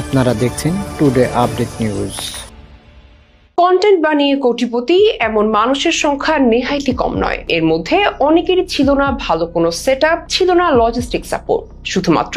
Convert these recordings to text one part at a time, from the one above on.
আপনারা দেখছেন today update news content বানিয়ে কোটিপতি, এমন মানুষের সংখ্যা নেহাইতি কম নয়। এর মধ্যে অনেকেরই ছিল না ভালো কোনো সেট ছিল না লজিস্টিক সাপোর্ট শুধুমাত্র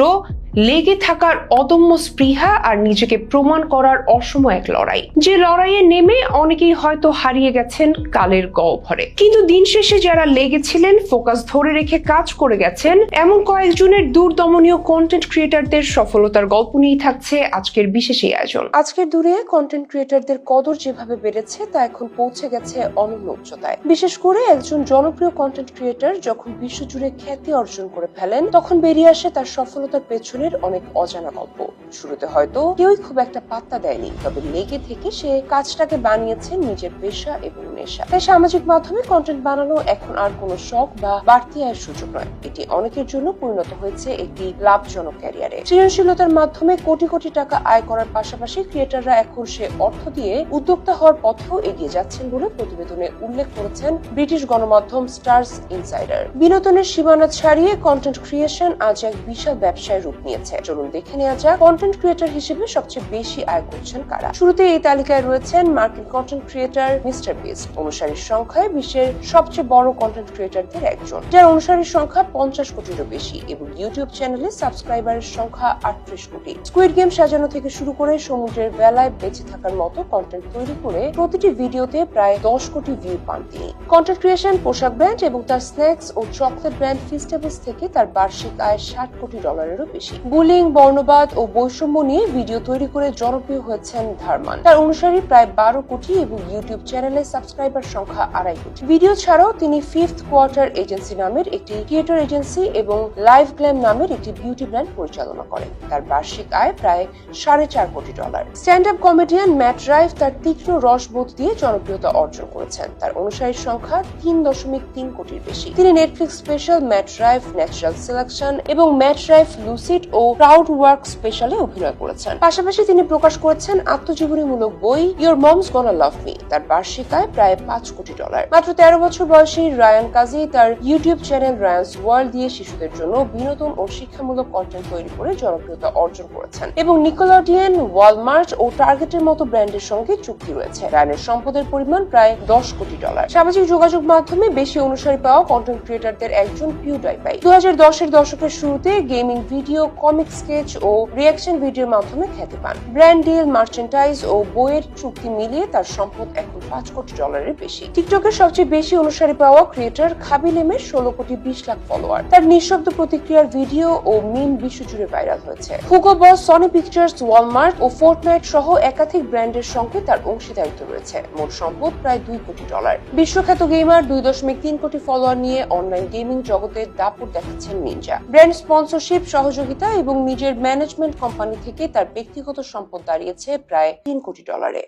লেগে থাকার অদম্য স্পৃহা আর নিজেকে প্রমাণ করার অসময় এক লড়াই। যে লড়াইয়ে নেমে অনেকেই হয়তো হারিয়ে গেছেন কালের গহ্বরে। কিন্তু দিন শেষে যারা লেগেছিলেন, ফোকাস ধরে রেখে কাজ করে গেছেন, এমন কয়েকজনের দূরদমনীয় কন্টেন্ট ক্রিয়েটারদের সফলতার গল্প নিয়েই থাকছে আজকের বিশেষ এই আয়োজন। আজকের দূরে কন্টেন্ট ক্রিয়েটারদের কদর যেভাবে বেড়েছে, তা এখন পৌঁছে গেছে অনন্য উচ্চতায়। বিশেষ করে একজন জনপ্রিয় কন্টেন্ট ক্রিয়েটার যখন বিশ্বজুড়ে খ্যাতি অর্জন করে ফেলেন, তখন বেরিয়ে আসে তার সফলতার পেছনের অনেক অজানা গল্প। শুরুতে হয়তো কেউই খুব একটা পাত্তা দেয়নি, তবে লেগে থেকে সে কাজটাকে বানিয়েছে নিজের পেশা এবং নেশা তাই সামাজিক মাধ্যমে কন্টেন্ট বানানো এখন আর কোনো শখ বা বাড়তি আয়ের সুযোগ নয়। এটি অনেকের জন্য পরিণত হয়েছে একটি লাভজনক ক্যারিয়ারে সৃজনশীলতার মাধ্যমে কোটি কোটি টাকা আয় করার পাশাপাশি ক্রিয়েটাররা এখন সে অর্থ দিয়ে উদ্যোক্তা হওয়ার পথেও এগিয়ে যাচ্ছেন বলে প্রতিবেদনে উল্লেখ করেছেন ব্রিটিশ গণমাধ্যম স্টার্স ইনসাইডার বিনোদনের সীমানা ছাড়িয়ে কন্টেন্ট ক্রিয়েশন আজ এক বিশাল ব্যবসায় রূপ নিয়েছে। চলুন দেখে নেওয়া যাক কন্টেন্ট ক্রিয়েটার হিসেবে সবচেয়ে বেশি আয় করছেন কারা। শুরুতে এই তালিকায় রয়েছেন মার্কিন কন্টেন্ট ক্রিয়েটার মিস্টার বিস্ট অনুসারীর সংখ্যায় বিশ্বের সবচেয়ে বড় কন্টেন্ট ক্রিয়েটারদের একজন। যার অনুসারীর সংখ্যা পঞ্চাশ কোটিরও বেশি এবং ইউটিউব চ্যানেলে সাবস্ক্রাইবারের সংখ্যা আটত্রিশ কোটি। স্কুইড গেম সাজানো থেকে শুরু করে সমুদ্রের বেলায় বেঁচে থাকার মতো কন্টেন্ট তৈরি করে প্রতিটি ভিডিওতে প্রায় দশ কোটি ভিউ পান তিনি। কন্টেন্ট ক্রিয়েশন পোশাক ব্র্যান্ড এবং তার স্ন্যাক্স ও চকলেট ব্র্যান্ড ফিস্টেবলস থেকে তার বার্ষিক আয় ষাট কোটি ডলারেরও বেশি। বুলিং বর্ণবাদ ও বৈষম্য নিয়ে ভিডিও তৈরি করে জনপ্রিয় হয়েছেন ধারমান। তার অনুসারী প্রায় বারো কোটি এবং ইউটিউব চ্যানেলে সাবস্ক্রাইবার সংখ্যা আড়াই কোটি। ভিডিও ছাড়াও তিনি ফিফথ কোয়ার্টার এজেন্সি নামের একটি ক্রিয়েটর এজেন্সি এবং লাইভ গ্ল্যাম নামের একটি বিউটি ব্র্যান্ড পরিচালনা করেন। তার বার্ষিক আয় প্রায় সাড়ে চার কোটি dollar stand up comedian Matt Rife তার তীক্ষ্ণ রসবোধ দিয়ে জনপ্রিয়তা অর্জন করেছেন। তার অনুসারীর সংখ্যা তিন দশমিক তিন কোটির বেশি। তিনি Netflix special Matt Rife natural selection এবং ম্যাট রাইফ লুসিড ও প্রাউড ওয়ার্ক স্পেশালে অভিনয় করেছেন। পাশাপাশি তিনি প্রকাশ করেছেন আত্মজীবনীমূলক বই your mom's gonna love me তার বার্ষিক আয় প্রায় পাঁচ কোটি ডলার। মাত্র তেরো বছর বয়সী রায়ান কাজী তার ইউটিউব চ্যানেল রায়ানস ওয়ার্ল্ড দিয়ে শিশুদের জন্য বিনোদন ও শিক্ষামূলক কন্টেন্ট তৈরি করে জনপ্রিয়তা অর্জন করেছেন। এবং নিকোলাডিয়ান, ওয়ালমার্ট ও টার্গেটের মতো ব্র্যান্ডের সঙ্গে চুক্তি রয়েছে। রায়ানের সম্পদের পরিমাণ প্রায় দশ কোটি ডলার। সামাজিক যোগাযোগ মাধ্যমে বেশি অনুসারী পাওয়া কন্টেন্ট ক্রিয়েটারদের একজন পিউডাইপাই। দু হাজার দশের দশকের শুরুতে গেমিং ভিডিও কমিক স্কেচ ও রিয়াকশন ভিডিওর মাধ্যমে খ্যাতি পান। ব্র্যান্ড ডিল মার্চেন্টাইজ ও বইয়ের চুক্তি মিলিয়ে তার সম্পদ এখন পাঁচ কোটি ডলারের বেশি। টিকটকের সবচেয়ে বেশি অনুসারী পাওয়া ক্রিয়েটর খাবিলেমের ষোলো কোটি বিশ লাখ ফলোয়ার তার নিঃশব্দ প্রতিক্রিয়ার ভিডিও ও মিম বিশ্বজুড়ে ভাইরাল হয়েছে। Hugo Boss Sony Pictures Walmart ও ফোর্টনাইট সহ একাধিক ব্র্যান্ডের সঙ্গে তার অংশীদারিত্ব রয়েছে। মোট সম্পদ প্রায় দুই কোটি ডলার। বিশ্বখ্যাত গেমার দুই দশমিক তিন কোটি ফলোয়ার নিয়ে অনলাইন গেমিং জগতে দাপট দেখাচ্ছেন নিনজা ব্র্যান্ড স্পন্সরশিপ সহযোগিতা এবং নিজের ম্যানেজমেন্ট কোম্পানি থেকে তার ব্যক্তিগত সম্পদ দাঁড়িয়েছে প্রায় তিন কোটি ডলারে